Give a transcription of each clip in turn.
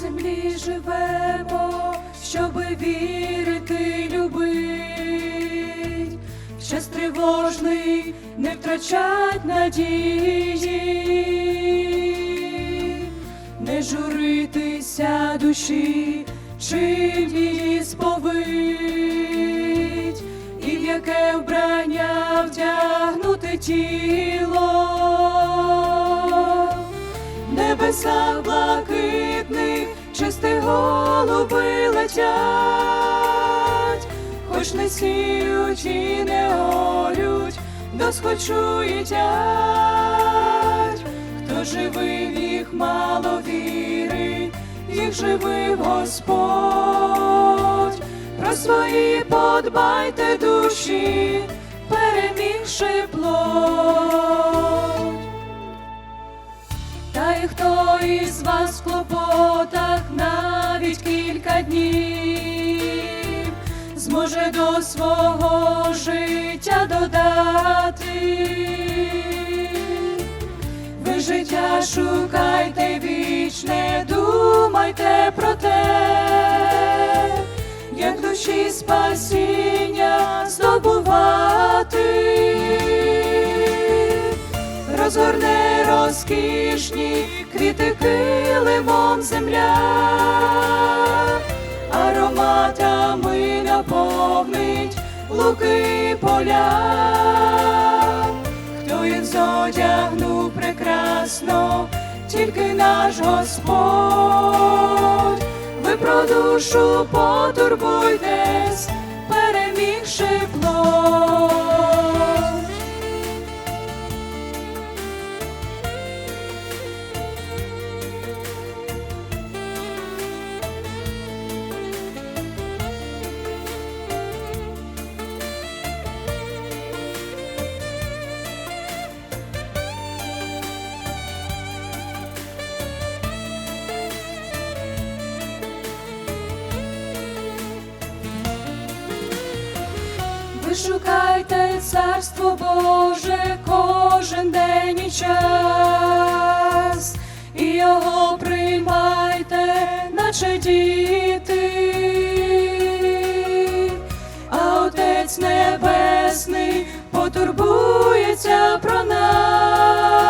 Землі живемо, щоби вірити, любить, час тривожний не втрачать надії, не журитися душі, чим її сповить, і в яке вбрання вдягнути тіло. Небесах блакитних, чисти голуби летять, хоч не сіють і не орють, досхочу їдять, хто живий їх мало віри, їх живив Господь, про свої подбайте душі, перемігши плоть. Та й хто із вас свого життя додати. Ви життя шукайте вічне, думайте про те, як душі спасіння здобувати розгорне розкішні квіти килимом земля, луки поля, хто їх зодягнув прекрасно, тільки наш Господь, ви про душу потурбуйтесь, перемігши плоть. Ви шукайте царство Боже кожен день і час, і його приймайте, наче діти, а Отець Небесний потурбується про нас,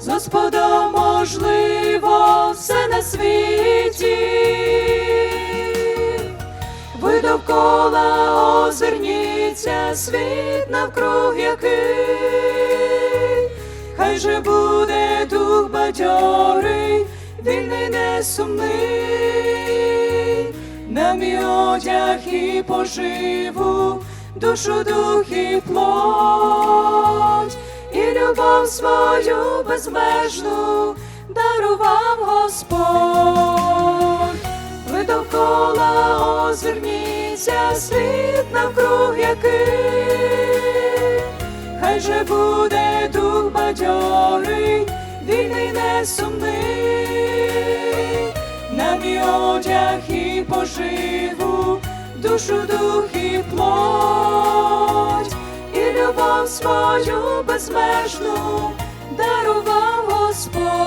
з Господом можливо все на світі. Довкола озирніться, світ навкруг який, хай же буде дух бадьорий, вільний не сумний, нам і одяг і поживу, душу, дух і плоть, і любов свою безмежну дарував Господь. Ви довкола озирніться, світ навкруг який, хай же буде дух бадьорий, вільний не сумний, нам і одяг і поживу, душу, дух і плоть, і любов свою безмежну дарував Господь.